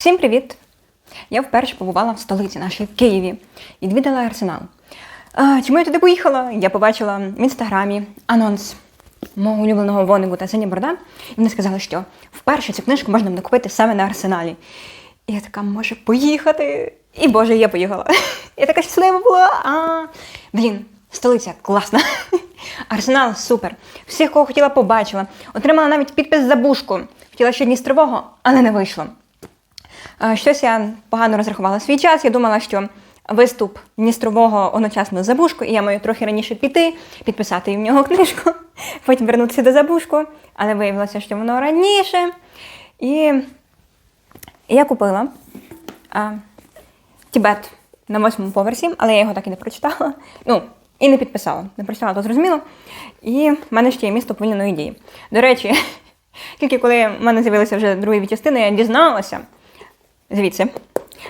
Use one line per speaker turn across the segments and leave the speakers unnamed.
Всім привіт! Я вперше побувала в столиці нашій в Києві і відвідала арсенал. А, чому я туди поїхала? Я побачила в інстаграмі анонс мого улюбленого Вонегу та Синя Борода. І вони сказали, що вперше цю книжку можна буде купити саме на арсеналі. І я така, може, поїхати? І Боже, я поїхала. Я така щаслива була. А, блін, столиця класна. Арсенал супер. Всіх, кого хотіла, побачила. Отримала навіть підпис за бушку. Хотіла ще Дністрового, але не вийшло. Щось я погано розрахувала свій час. Я думала, що виступ Дністрового одночасно з Забушку, і я маю трохи раніше піти, підписати в нього книжку, потім вернутися до Забушку, але виявилося, що воно раніше. І я купила а, Тібет на восьмому поверсі, але я його так і не прочитала. Ну, і не підписала. Не прочитала, то зрозуміло. І в мене ще є місто повільної дії. До речі, тільки коли в мене з'явилися вже другі частини, я дізналася звідси,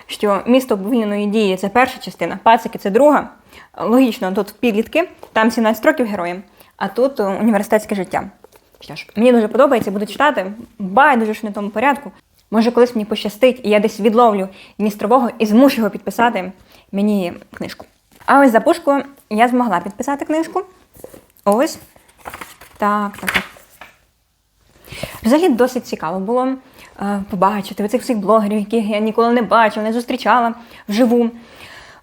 що місто повільної дії це перша частина, пацики це друга. Логічно, тут підлітки, там 17 років героям, а тут е, університетське життя. Що ж, мені дуже подобається, буду читати, байдуже ж не тому порядку. Може, колись мені пощастить, і я десь відловлю Дністрового і змушу його підписати мені книжку. А ось за пушку я змогла підписати книжку. Ось. Так, так, так. Взагалі досить цікаво було побачити цих всіх блогерів, яких я ніколи не бачила, не зустрічала вживу.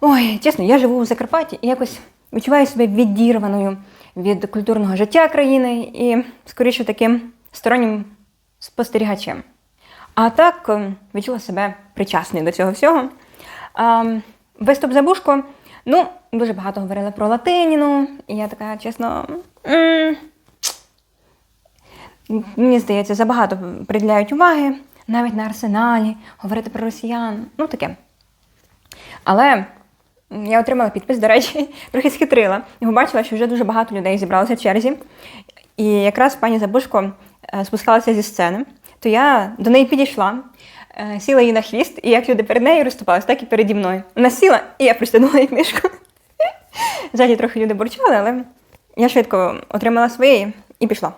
Ой, чесно, я живу в Закарпатті і якось відчуваю себе відірваною від культурного життя країни і, скоріше, таким стороннім спостерігачем. А так е, відчула себе причасною до цього всього. А, виступ за Бушко, ну, дуже багато говорили про Латиніну, і я така, чесно. м, Мені здається, забагато приділяють уваги навіть на арсеналі, говорити про росіян, ну таке. Але я отримала підпис, до речі, трохи схитрила. І побачила, що вже дуже багато людей зібралося в черзі. І якраз пані Забушко е, спускалася зі сцени, то я до неї підійшла, е, сіла їй на хвіст, і як люди перед нею розступалися, так і переді мною. Вона сіла, і я пристегнула їй книжку. Ззаді трохи люди бурчали, але я швидко отримала своє і пішла.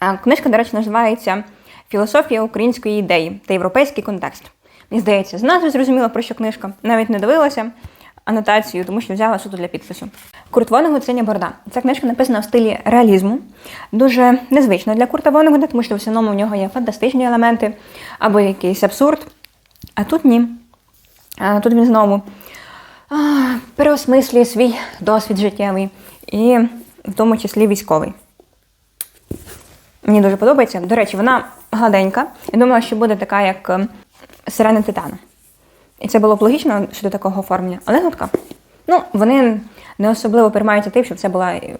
А Книжка, до речі, називається Філософія української ідеї та європейський контекст. Мені здається, з назви зрозуміла, про що книжка. Навіть не дивилася анотацію, тому що взяла суто для підпису. Курт Вонегут «Синя борода». Ця книжка написана в стилі реалізму. Дуже незвично для Курта Вонегута, тому що в основному в нього є фантастичні елементи або якийсь абсурд. А тут ні. А тут він знову переосмислює свій досвід життєвий і в тому числі військовий. Мені дуже подобається. До речі, вона гладенька. Я думала, що буде така, як е, сирена Титана. І це було б логічно щодо такого оформлення, але гладка. Ну, вони не особливо переймаються тим, щоб це була, е,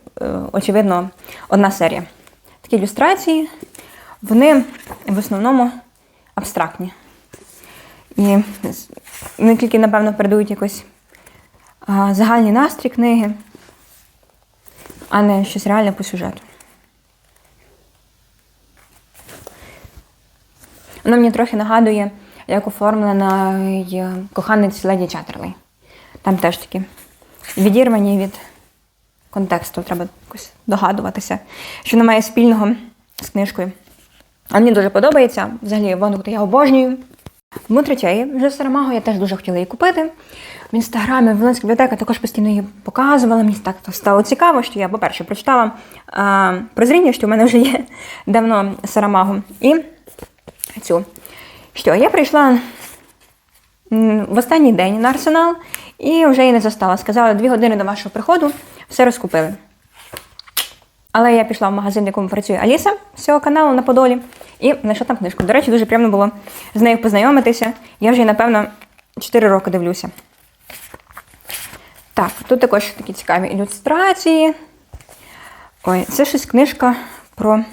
очевидно, одна серія. Такі ілюстрації, вони в основному абстрактні. І вони тільки, напевно, передають якось загальний настрій книги, а не щось реальне по сюжету. Воно мені трохи нагадує, як оформлена коханець Леді Чаттерлей. Там теж такі відірвані від контексту, треба якось догадуватися, що немає спільного з книжкою. А мені дуже подобається. Взагалі, Вонгута я обожнюю. Мутричей вже Сарамаго я теж дуже хотіла її купити. В інстаграмі Волинська бібліотека також постійно її показувала. Мені так стало цікаво, що я, по-перше, прочитала а, прозріння, що в мене вже є давно Сарамагу. І цю. Що, я прийшла в останній день на арсенал і вже її не застала. Сказала, дві години до вашого приходу все розкупили. Але я пішла в магазин, в якому працює Аліса з цього каналу на Подолі, і знайшла там книжку. До речі, дуже приємно було з нею познайомитися. Я вже, напевно, 4 роки дивлюся. Так, тут також такі цікаві ілюстрації. Ой, це щось книжка про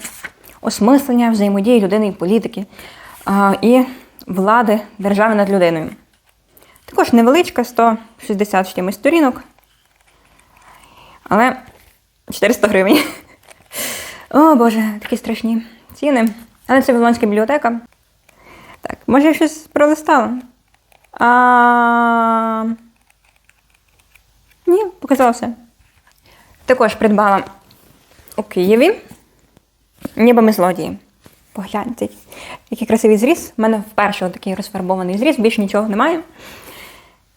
осмислення взаємодії людини і політики і влади держави над людиною. Також невеличка, 160 чимось сторінок. Але 400 гривень. О, Боже, такі страшні ціни. Але це Вавилонська бібліотека. Так, може я щось пролистала? А... Ні, показала все. Також придбала у Києві. Ніби ми злодії. Погляньте, який красивий зріз. У мене вперше такий розфарбований зріз, більше нічого немає.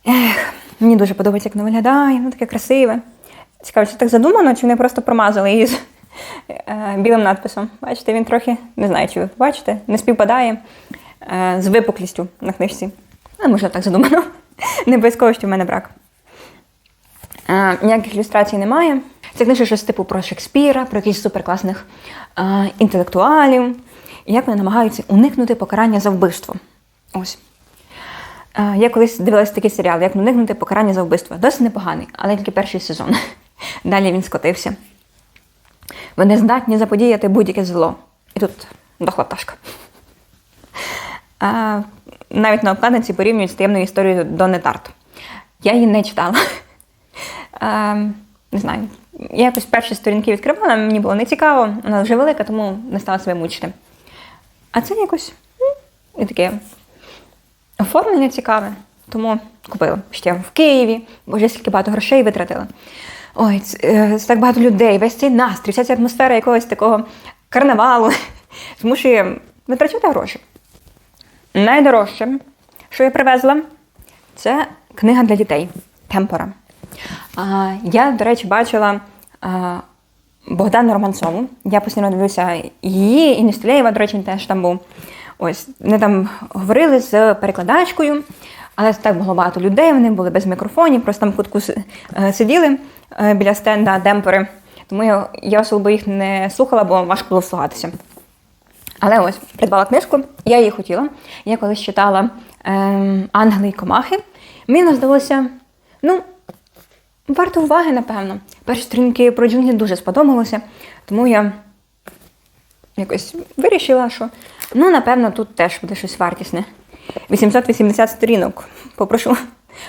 Ех, мені дуже подобається, як воно виглядає, воно таке красиве. Цікаво, чи так задумано, чи вони просто промазали її з е, білим надписом. Бачите, він трохи, не знаю, чи ви бачите, не співпадає е, з випуклістю на книжці. Але можливо так задумано. Не обов'язково, що в мене брак. Е, ніяких ілюстрацій немає. Це книжка щось типу про Шекспіра, про якихось суперкласних е, інтелектуалів, як вони намагаються уникнути покарання за вбивство. Ось. Е, я колись дивилася такий серіал, як уникнути покарання за вбивство. Досить непоганий, але тільки перший сезон. Далі він скотився. Вони здатні заподіяти будь-яке зло. І тут дохла пташка. А, навіть на обкладинці порівнюють з таємною історією Донни Тарт. Я її не читала. А, не знаю. Я якось перші сторінки відкривала, мені було нецікаво, вона вже велика, тому не стала себе мучити. А це якось і таке оформлення цікаве, тому купила ще в Києві, боже, скільки багато грошей витратила. Ой, це, так багато людей, весь цей настрій, вся ця атмосфера якогось такого карнавалу змушує витрачати гроші. Найдорожче, що я привезла, це книга для дітей Темпора. А, я, до речі, бачила Богдану Романцову. Я постійно дивлюся її, і Нестулєєва, до речі, теж там був. Ось, вони там говорили з перекладачкою, але так було багато людей, вони були без мікрофонів, просто там в кутку е, сиділи е, біля стенда демпери. Тому я, я особливо їх не слухала, бо важко було вслухатися. Але ось придбала книжку, я її хотіла. Я колись читала ем, Ангели і комахи. Мені здалося, ну, варто уваги, напевно. Перші сторінки про джунглі дуже сподобалося, тому я якось вирішила, що ну, напевно, тут теж буде щось вартісне. 880 сторінок. Попрошу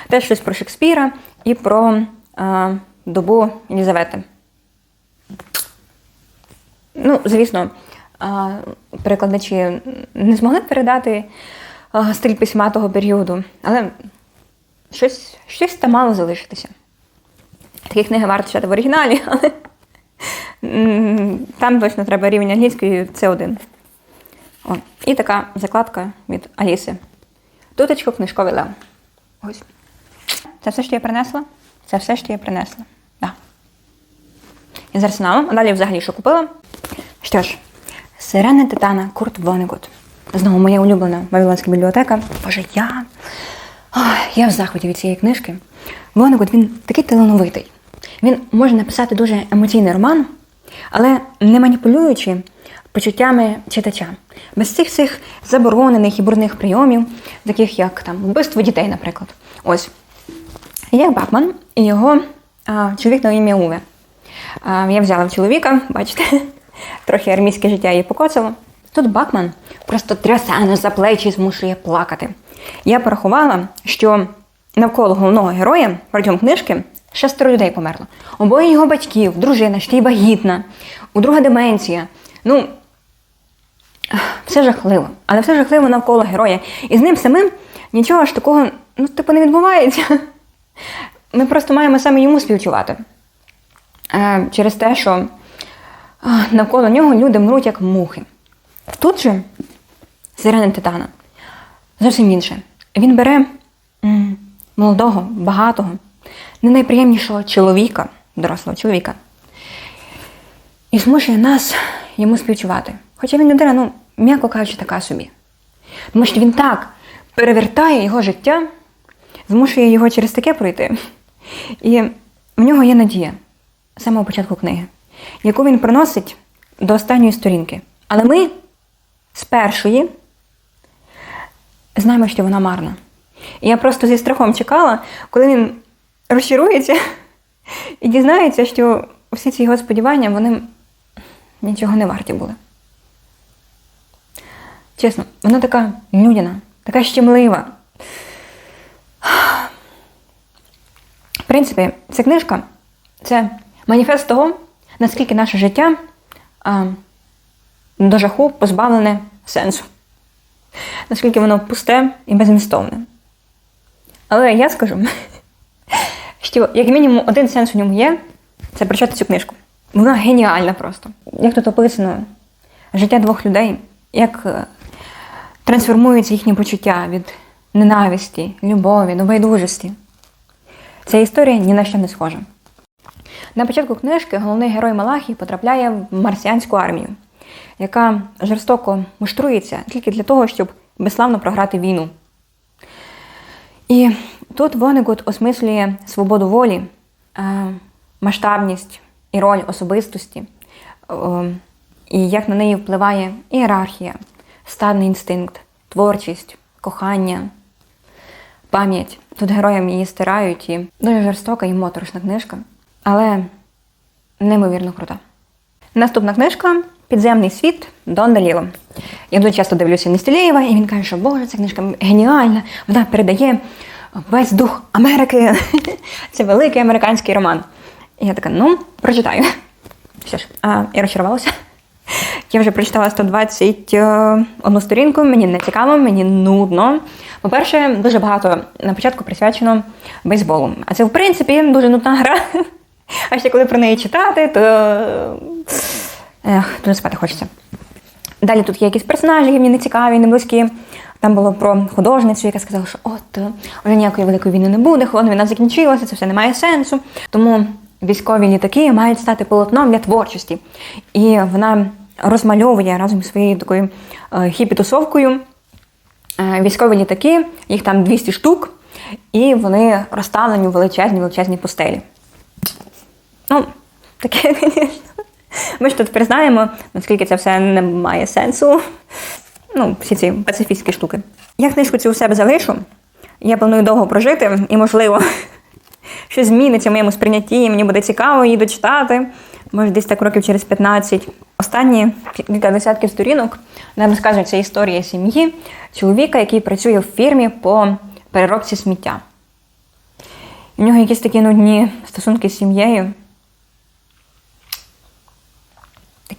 теж щось про Шекспіра і про е, добу Єлізавети. Ну, звісно, а, перекладачі не змогли передати а, стиль письма того періоду, але щось, щось там мало залишитися. Такі книги варто читати в оригіналі, але там точно треба рівень англійської це один. О, і така закладка від Аліси. Туточко книжковий лев. Ось. Це все, що я принесла? Це все, що я принесла. Да. Із арсеналом. А далі взагалі що купила? Що ж, Сирена Титана Курт Вонегут. Знову моя улюблена Вавилонська бібліотека. Боже, я. Я в захваті від цієї книжки. Вонегут, він такий талановитий. Він може написати дуже емоційний роман, але не маніпулюючи почуттями читача. Без цих цих заборонених і брудних прийомів, таких як там вбивство дітей, наприклад. Ось. Є Бакман і його а, чоловік на ім'я Уве. А, я взяла в чоловіка, бачите, трохи армійське життя її покоцало. Тут Бакман просто трясе за плечі змушує плакати. Я порахувала, що навколо головного героя протягом книжки шестеро людей померло. Обоє його батьків, дружина, ще й вагітна, у друга деменція. Ну, все жахливо, але все жахливо навколо героя. І з ним самим нічого ж такого, ну, типу, не відбувається. Ми просто маємо саме йому співчувати. Е, через те, що навколо нього люди мруть як мухи. Тут же сирена Титана зовсім інше. Він бере молодого, багатого, не найприємнішого чоловіка, дорослого чоловіка, і змушує нас йому співчувати. Хоча він людина, ну, м'яко кажучи, така собі. Тому що він так перевертає його життя, змушує його через таке пройти. І в нього є надія з самого початку книги, яку він приносить до останньої сторінки. Але ми з першої знаємо, що вона марна. І я просто зі страхом чекала, коли він розчарується і дізнається, що всі ці його сподівання, вони нічого не варті були. Чесно, вона така людяна, така щемлива. В принципі, ця книжка це маніфест того, наскільки наше життя а, до жаху позбавлене сенсу. Наскільки воно пусте і безмістовне. Але я скажу, що як мінімум один сенс у ньому є, це прочитати цю книжку. Вона геніальна просто. Як тут описано, життя двох людей як е, трансформуються їхні почуття від ненависті, любові, до байдужості. Ця історія ні на що не схожа. На початку книжки головний герой Малахій потрапляє в марсіанську армію, яка жорстоко муштрується тільки для того, щоб безславно програти війну. І тут Вонегут осмислює свободу волі, е, масштабність і роль особистості, е, і як на неї впливає ієрархія, стадний інстинкт, творчість, кохання, пам'ять. Тут героям її стирають і дуже жорстока і моторошна книжка, але неймовірно крута. Наступна книжка Підземний світ Дон Даліло. Я дуже часто дивлюся Нестілєєва, і він каже, що Боже, ця книжка геніальна, вона передає весь дух Америки. Це великий американський роман. І я така, ну, прочитаю. Що ж, а, я розчарувалася. Я вже прочитала 121 сторінку, мені не цікаво, мені нудно. По-перше, дуже багато на початку присвячено бейсболу. А це, в принципі, дуже нудна гра. А ще коли про неї читати, то Ех, дуже спати хочеться. Далі тут є якісь персонажі, які мені не цікаві, не близькі. Там було про художницю, яка сказала, що от е, вже ніякої великої війни не буде, холодна війна закінчилася, це все не має сенсу. Тому військові літаки мають стати полотном для творчості. І вона розмальовує разом зі своєю такою е, хіпі-тусовкою е, військові літаки, їх там 200 штук, і вони розставлені у величезні величезні пустелі. Ну, таке, звісно. Ми ж тут признаємо, наскільки це все не має сенсу. Ну, всі ці пацифістські штуки. Я книжку цю у себе залишу. Я планую довго прожити, і, можливо, щось зміниться в моєму сприйнятті, мені буде цікаво її дочитати. Може, десь так років через 15. Останні кілька десятків сторінок нам розказується історія сім'ї чоловіка, який працює в фірмі по переробці сміття. В нього якісь такі нудні стосунки з сім'єю.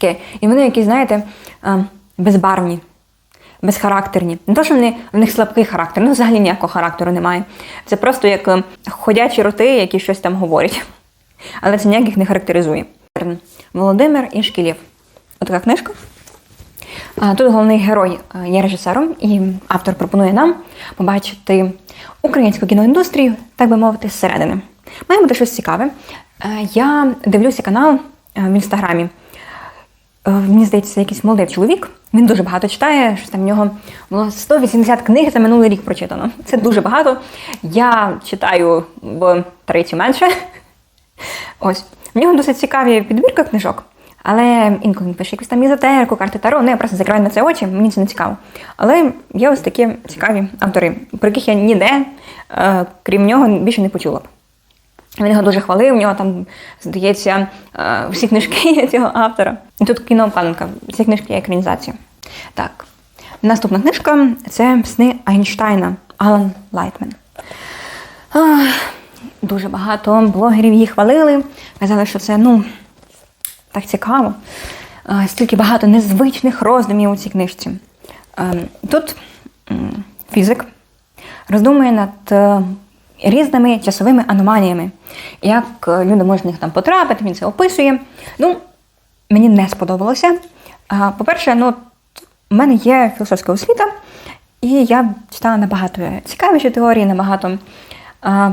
Таке. І вони якісь, знаєте, безбарвні, безхарактерні. Не то, що вони, в них слабкий характер, ну взагалі ніякого характеру немає. Це просто як е, ходячі роти, які щось там говорять. Але це ніяк їх не характеризує. Володимир Ішкілєв. Отака книжка. Тут головний герой е, є режисером, і автор пропонує нам побачити українську кіноіндустрію, так би мовити, зсередини. Має бути щось цікаве. Е, Я дивлюся канал е, в інстаграмі. Е, Мені здається, якийсь молодий чоловік. Він дуже багато читає. Що там в нього було 180 книг за минулий рік прочитано. Це дуже багато. Я читаю в третю менше. Ось. В нього досить цікаві підбірка книжок. Але інколи він пише якусь там ізотерику, карти Таро. Ну, я просто закриваю на це очі, мені це не цікаво. Але є ось такі цікаві автори, про яких я ніде, е, крім нього, більше не почула б. Він його дуже хвалив, у нього там, здається, е, всі книжки цього автора. І тут кінообкладинка, ці книжки є екранізація. Так. Наступна книжка це Сни Айнштайна Алан Лайтмен. Ах, Дуже багато блогерів її хвалили, казали, що це ну, так цікаво. Е, Стільки багато незвичних роздумів у цій книжці. Е, Тут фізик роздумує над е, різними часовими аномаліями. Як е, люди можуть в них там потрапити, він це описує. Ну, мені не сподобалося. По-перше, ну, в мене є філософська освіта, і я читала набагато цікавіші теорії, набагато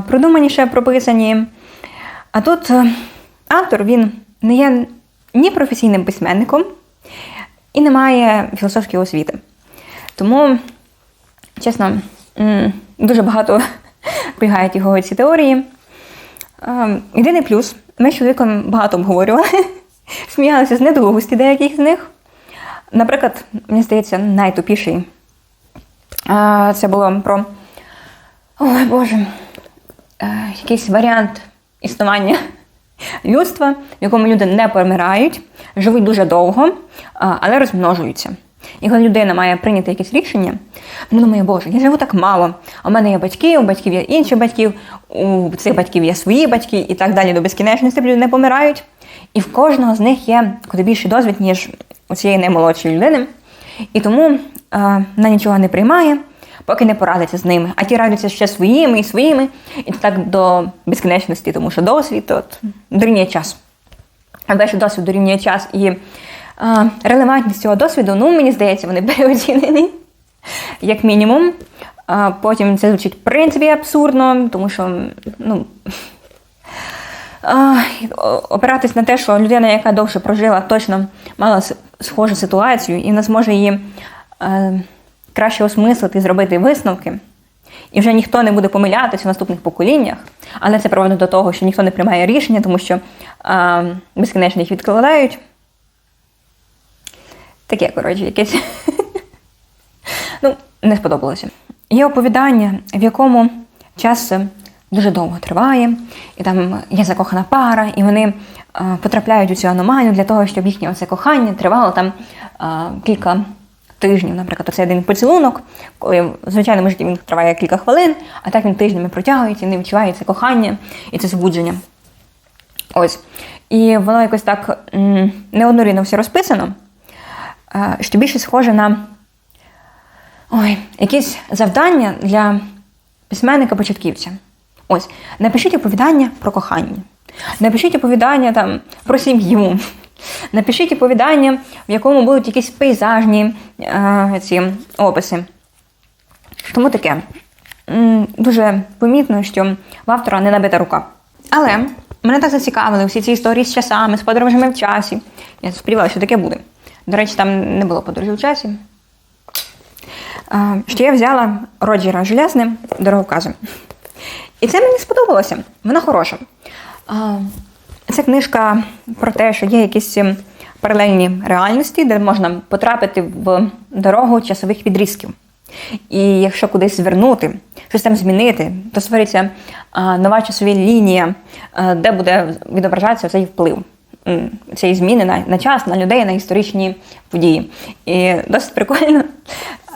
продуманіше прописані. А тут е, автор він не є ні професійним письменником і не має філософської освіти. Тому, чесно, дуже багато бігають його ці теорії. Ем, Єдиний плюс, ми з чоловіком багато обговорювали, сміялися з недолугості деяких з них. Наприклад, мені здається, найтупіший. Це було про ой Боже, е, якийсь варіант існування людства, в якому люди не помирають, живуть дуже довго, але розмножуються. І коли людина має прийняти якесь рішення, вона думає, Боже, я живу так мало. У мене є батьки, у батьків є інші батьків, у цих батьків є свої батьки і так далі до безкінечності люди не помирають. І в кожного з них є куди більший досвід, ніж у цієї наймолодшої людини. І тому е, вона нічого не приймає, поки не порадиться з ними. А ті радяться ще своїми і своїми, і так до безкінечності, тому що досвід от, дорівнює час. А далі досвід дорівнює час і А, релевантність цього досвіду, ну, мені здається, вони переоцінені, як мінімум. А, потім це звучить в принципі абсурдно, тому що, ну. А, опиратись на те, що людина, яка довше прожила, точно мала схожу ситуацію, і в нас може її е, краще осмислити, зробити висновки. І вже ніхто не буде помилятися в наступних поколіннях, але це приводить до того, що ніхто не приймає рішення, тому що а, безкінечно їх відкладають. Таке, коротше, якесь. ну, не сподобалося. Є оповідання, в якому час дуже довго триває, і там є закохана пара, і вони е, потрапляють у цю аномалію для того, щоб їхнє оце кохання тривало там е, кілька тижнів. Наприклад, оцей один поцілунок, коли в звичайному житті він триває кілька хвилин, а так він тижнями протягується, і не відчувається кохання і це збудження. Ось. І воно якось так неоднорідно все розписано, що більше схоже на ой, якісь завдання для письменника-початківця. Ось, напишіть оповідання про кохання. Напишіть оповідання там про сім'ю. Напишіть оповідання, в якому будуть якісь пейзажні е, ці описи. Тому таке. Дуже помітно, що в автора не набита рука. Але мене так зацікавили всі ці історії з часами, з подорожами в часі. Я сподівалася, що таке буде. До речі, там не було подорожі в часі. Що я взяла Роджера Железне дороговкази. І це мені сподобалося. Вона хороша. Це книжка про те, що є якісь ем, паралельні реальності, де можна потрапити в дорогу часових відрізків. І якщо кудись звернути, щось там змінити, то створиться нова часова лінія, де буде відображатися цей вплив. Цієї зміни на, на час, на людей, на історичні події. І досить прикольно,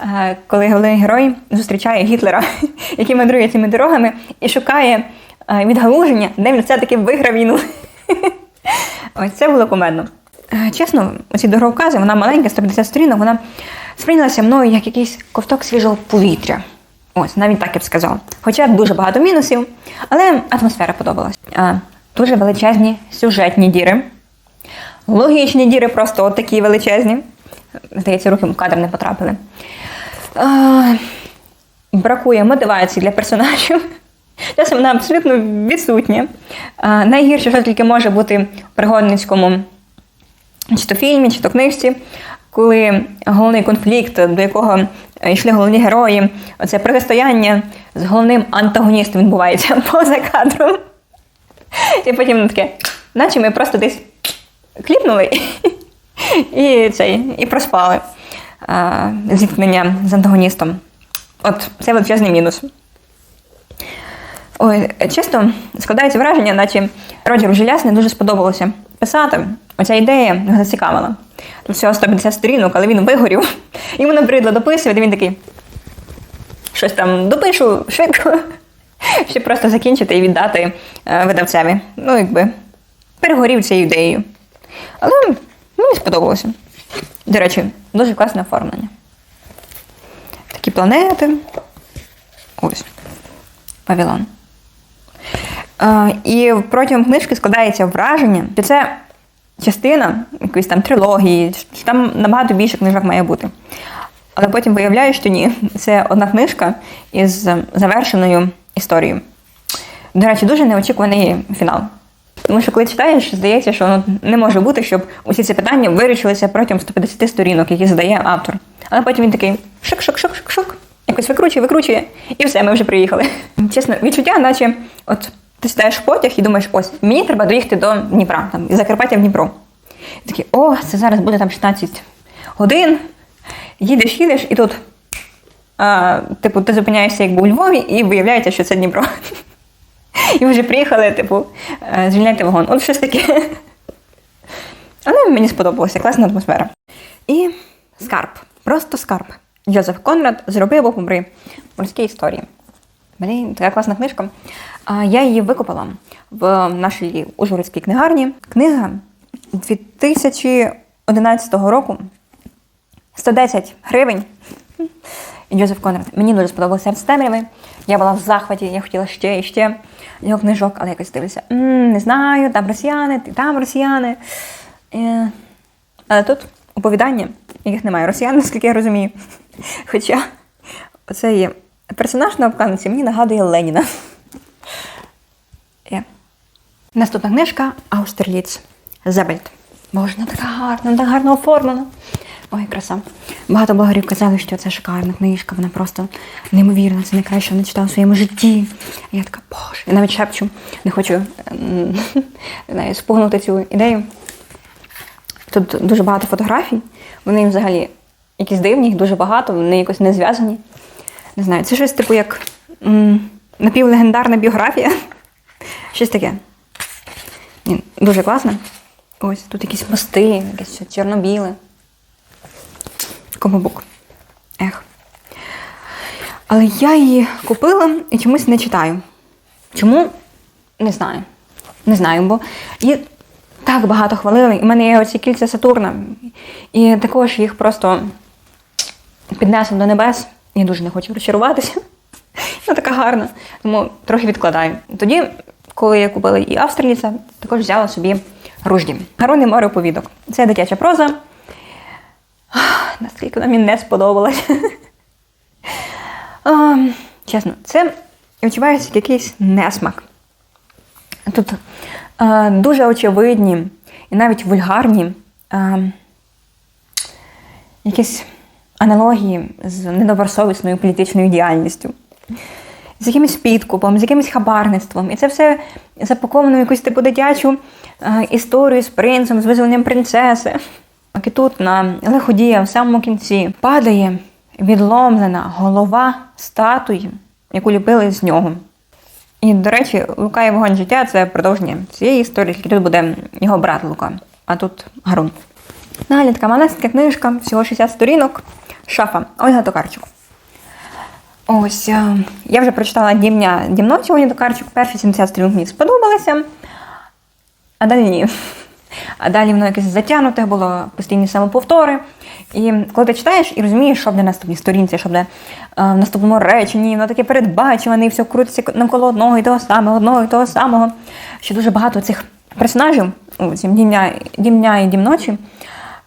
е, коли головний герой зустрічає Гітлера, який мандрує цими дорогами, і шукає е, відгалуження, де він все-таки виграв війну. Ось це було кумедно. Е, Чесно, оці дороговкази, вона маленька, 150 сторінок, вона сприйнялася мною як якийсь ковток свіжого повітря. Ось, навіть так я б сказала. Хоча дуже багато мінусів, але атмосфера подобалась. А, дуже величезні сюжетні діри. Логічні діри просто такі величезні. Здається, руки в кадр не потрапили. А, бракує мотивації для персонажів. Часом вона абсолютно відсутня. А, найгірше, що тільки може бути в пригодницькому чи то фільмі, чи то книжці, коли головний конфлікт, до якого йшли головні герої, оце протистояння з головним антагоністом відбувається поза кадром. І потім таке, наче ми просто десь кліпнули і, цей, і проспали зіткнення з антагоністом. От це величезний мінус. Ой, чесно, складається враження, наче Роджеру Желяс не дуже сподобалося писати. Оця ідея зацікавила. Тут всього 150 сторінок, але він вигорів. Йому набридло дописувати, він такий. Щось там допишу швидко, щоб просто закінчити і віддати е, видавцеві. Ну, якби перегорів цією ідеєю. Але мені сподобалося. До речі, дуже класне оформлення. Такі планети. Ось. Павілон. Е, і протягом книжки складається враження, що це частина якоїсь там трилогії, що там набагато більше книжок має бути. Але потім виявляю, що ні, це одна книжка із завершеною історією. До речі, дуже неочікуваний фінал. Тому що коли читаєш, здається, що ну, не може бути, щоб усі ці питання вирішилися протягом 150 сторінок, які задає автор. Але потім він такий шик-шик-шик-шик-шик, якось викручує, викручує, і все, ми вже приїхали. Чесно, відчуття, наче от ти сідаєш в потяг і думаєш, ось мені треба доїхати до Дніпра, там, із Закарпаття в Дніпро. І такий, о, це зараз буде там 16 годин. Їдеш, їдеш, і тут, а, типу, ти зупиняєшся якби у Львові, і виявляється, що це Дніпро. І вже приїхали, типу, е, звільняти вагон. От щось таке. Але мені сподобалося, класна атмосфера. І скарб. Просто скарб. Йозеф Конрад зробив обри морські історії. Блін, така класна книжка. Я її викупила в нашій Ужгородській книгарні. Книга 2011 року. 110 гривень. Йозеф Конрад. Мені дуже сподобався серце темряви. Я була в захваті, я хотіла ще і ще його книжок, але якось дивлюся. «М, Не знаю, там росіяни, там росіяни. Е, Але тут оповідання, яких немає росіян, наскільки я розумію. Хоча оцей персонаж на обкладинці мені нагадує Леніна. Є. Наступна книжка Аустерліц. Зебельт. Боже, вона така гарна, так гарно оформлена. Ой, краса. Багато блогерів казали, що це шикарна книжка, вона просто неймовірна, це найкраще, вона читала в своєму житті. І я така, боже, я навіть шепчу, не хочу м, спугнути цю ідею. Тут дуже багато фотографій, вони взагалі якісь дивні, їх дуже багато, вони якось не зв'язані. Не знаю, це щось типу як напівлегендарна біографія. Щось таке. Дуже класно. Ось тут якісь мости, якесь чорно-біле. Комобук. Ех. Але я її купила і чомусь не читаю. Чому? Не знаю. Не знаю, бо її так багато хвалили. І в мене є оці кільця Сатурна. І також їх просто піднесено до небес. Я дуже не хочу розчаруватися. Вона така гарна. Тому трохи відкладаю. Тоді, коли я купила і Австраліця, також взяла собі ружді. Гароне море оповідок. Це дитяча проза. Наскільки вона мені не сподобалась. Чесно, це відчувається якийсь несмак. Тут е, дуже очевидні і навіть вульгарні е, якісь аналогії з недобросовісною політичною діяльністю, з якимось підкупом, з якимось хабарництвом. І це все запаковано в якусь типу дитячу е, історію з принцем, з визволенням принцеси. І тут на лиходія в самому кінці падає відломлена голова статуї, яку ліпили з нього. І, до речі, Лука і вогонь життя це продовження цієї історії, тільки тут буде його брат Лука, а тут Гарун. Далі така книжка, всього 60 сторінок. Шафа Ольга Токарчук. Ось е, я вже прочитала дімня дімночі Ольги Токарчук. Перші 70 сторінок мені сподобалися, а далі ні. А далі воно якесь затягнуте, було постійні самоповтори. І коли ти читаєш і розумієш, що буде на наступній сторінці, що буде е, в наступному реченні, воно таке передбачуване, і все крутиться навколо одного і того самого, одного і того самого. Що дуже багато цих персонажів, дімня, дімня і дімночі,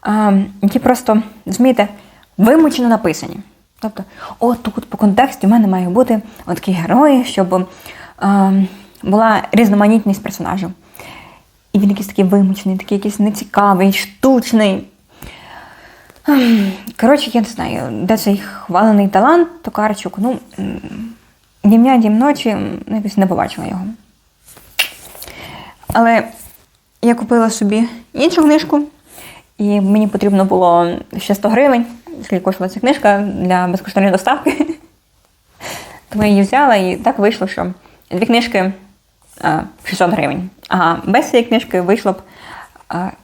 е, які просто, розумієте, вимучено написані. Тобто, от по контексті в мене має бути такі герої, щоб е, була різноманітність персонажів. І він якийсь такий вимучений, такий якийсь нецікавий, штучний. Коротше, я не знаю, де цей хвалений талант Токарчук. Ну, м, дім'я дім ночі, ну, якось не побачила його. Але я купила собі іншу книжку, і мені потрібно було ще 100 гривень, скільки коштувала ця книжка для безкоштовної доставки. Тому я її взяла, і так вийшло, що дві книжки 600 гривень. А без цієї книжки вийшло б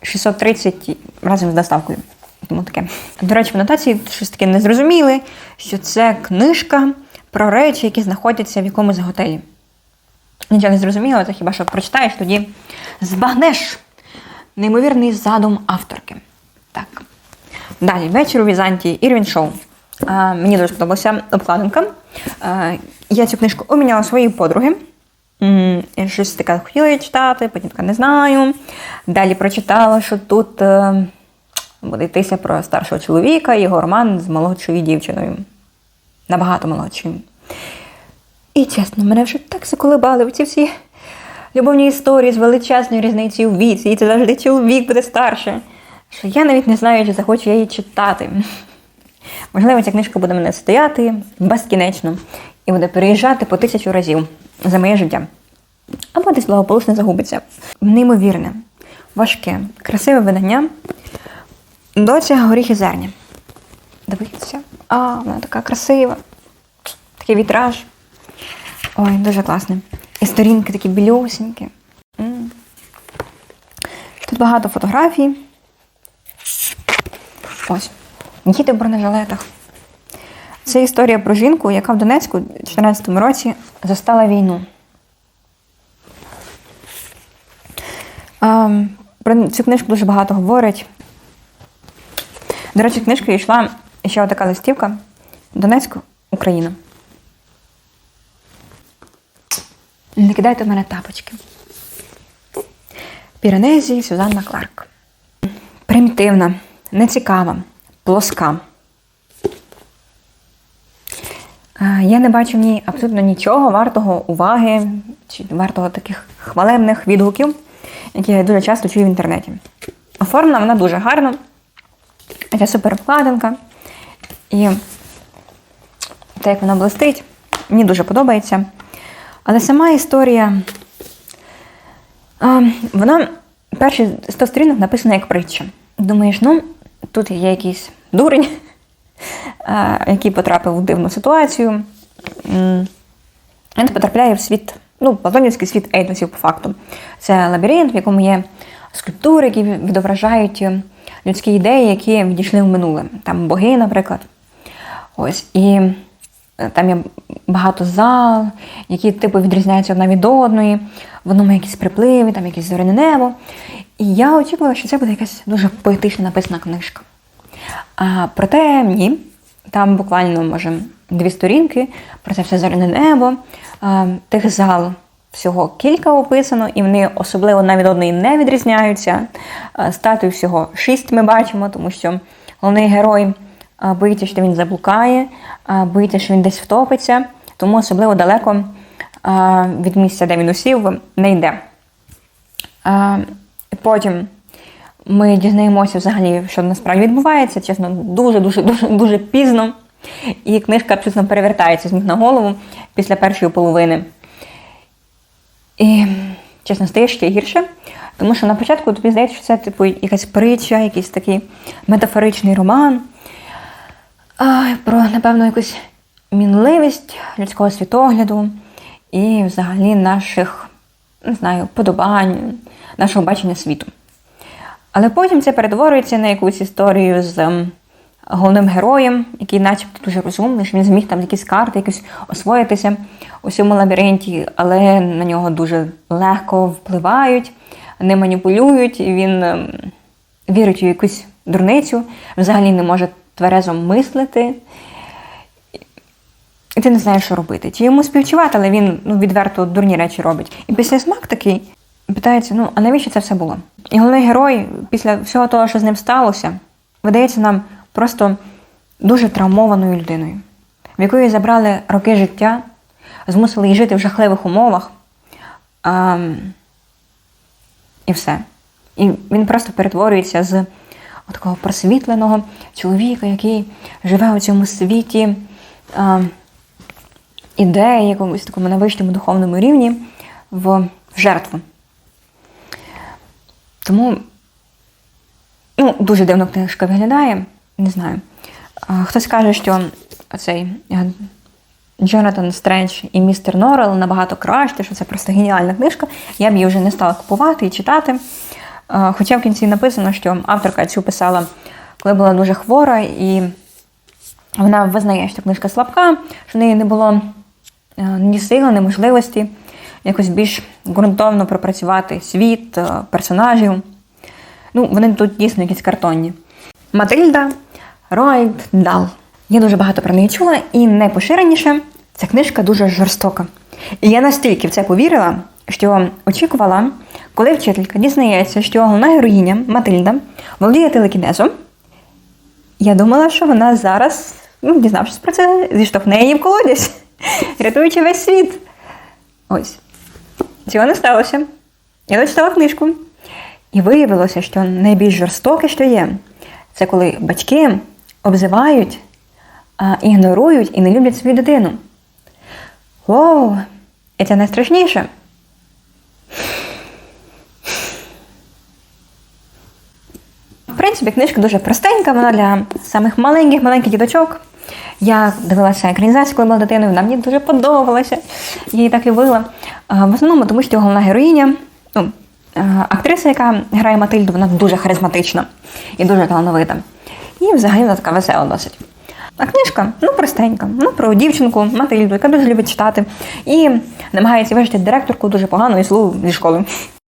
630 разом з доставкою. Тому таке. До речі, в нотації щось таке незрозуміле, що це книжка про речі, які знаходяться в якомусь готелі. Нічого не зрозуміло, то хіба що прочитаєш, тоді збагнеш неймовірний задум авторки. Так. Далі, вечір у Візантії, Ірвін Шоу. А, мені дуже сподобалася обкладинка. А, я цю книжку обміняла своїй подруги. Щось таке хотіла її читати, потім така не знаю. Далі прочитала, що тут е, буде йтися про старшого чоловіка, його роман з молодшою дівчиною. Набагато молодшою. І чесно, мене вже так заколебали ці всі любовні історії з величезною різницею в віці, і це завжди чоловік буде старше. Що я навіть не знаю, чи захочу я її читати. Можливо, ця книжка буде мене стояти безкінечно і буде переїжджати по тисячу разів за моє життя. Або десь благополучно загубиться. Неймовірне, важке, красиве видання. Доця горіхи зерня. Дивіться. А, вона така красива. Такий вітраж. Ой, дуже класне. І сторінки такі білюсенькі. Тут багато фотографій. Ось. Діти в бронежилетах. Це історія про жінку, яка в Донецьку у 2014 році застала війну. Про цю книжку дуже багато говорять. До речі, книжка йшла ще така листівка Донецьк, Україна. Не кидайте в мене тапочки. Піранезі Сюзанна Кларк. Примітивна, нецікава, плоска. Е, Я не бачу в ній абсолютно нічого вартого уваги чи вартого таких хвалебних відгуків, які я дуже часто чую в інтернеті. Оформлена вона дуже гарно. Це супер вкладинка. І те, як вона блистить, мені дуже подобається. Але сама історія, вона перші 100 сторінок написана як притча. Думаєш, ну, тут є якийсь дурень, який потрапив в дивну ситуацію. Він потрапляє в світ, ну, платонівський світ ейдосів по факту. Це лабіринт, в якому є скульптури, які відображають людські ідеї, які відійшли в минуле. Там боги, наприклад. Ось. І е, там є багато зал, які типу відрізняються одна від одної. В одному якісь припливи, там якесь зоряне небо. І я очікувала, що це буде якась дуже поетично написана книжка. А, проте ні. Там буквально, може, дві сторінки, про це все зоряне небо. А, тих зал всього кілька описано, і вони особливо від одної не відрізняються. А, статуй всього шість ми бачимо, тому що головний герой а, боїться, що він заблукає, а, боїться, що він десь втопиться, тому особливо далеко а, від місця, де він усів, не йде. А, Потім ми дізнаємося взагалі, що насправді відбувається, чесно, дуже, дуже, дуже, пізно. І книжка абсолютно перевертається з ніг на голову після першої половини. І, чесно, стає ще гірше, тому що на початку тобі здається, що це типу якась притча, якийсь такий метафоричний роман. А, про, напевно, якусь мінливість людського світогляду і взагалі наших, не знаю, подобань, нашого бачення світу. Але потім це перетворюється на якусь історію з ем, головним героєм, який начебто дуже розумний, що він зміг там якісь карти якось освоїтися у цьому лабіринті, але на нього дуже легко впливають, не маніпулюють, і він ем, вірить у якусь дурницю, взагалі не може тверезо мислити. І ти не знаєш, що робити. Чи йому співчувати, але він ну, відверто дурні речі робить. І після смак такий питається: ну, а навіщо це все було? І головний герой, після всього того, що з ним сталося, видається нам просто дуже травмованою людиною, в якої забрали роки життя, змусили її жити в жахливих умовах. А, і все. І він просто перетворюється з такого просвітленого чоловіка, який живе у цьому світі а, ідеї, якомусь такому на вищому духовному рівні, в жертву. Тому ну, дуже дивно книжка виглядає, не знаю. Хтось каже, що цей Джонатан Стрендж і містер Норрел набагато краще, що це просто геніальна книжка. Я б її вже не стала купувати і читати. Хоча в кінці написано, що авторка цю писала, коли була дуже хвора, і вона визнає, що книжка слабка, що в неї не було е, ні сили, ні можливості якось більш ґрунтовно пропрацювати світ, е, персонажів. Ну, вони тут дійсно якісь картонні. Матильда Роальд Дал. Я дуже багато про неї чула, і найпоширеніше ця книжка дуже жорстока. І я настільки в це повірила, що очікувала, коли вчителька дізнається, що головна героїня Матильда володіє телекінезом. Я думала, що вона зараз, ну, дізнавшись про це, зіштовхне її в колодязь, рятуючи весь світ. Ось. Цього не сталося. Я дочитала книжку. І виявилося, що найбільш жорстоке, що є, це коли батьки обзивають, ігнорують і не люблять свою дитину. Воу! І це найстрашніше. В принципі, книжка дуже простенька, вона для самих маленьких, маленьких діточок. Я дивилася екранізацію, коли була дитиною, вона мені дуже подобалася. Я її так любила. В основному, тому що головна героїня, ну, актриса, яка грає Матильду, вона дуже харизматична і дуже талановита. І взагалі вона така весела досить. А книжка ну простенька, ну про дівчинку Матильду, яка дуже любить читати, і намагається вижити директорку дуже погану і злу зі школи.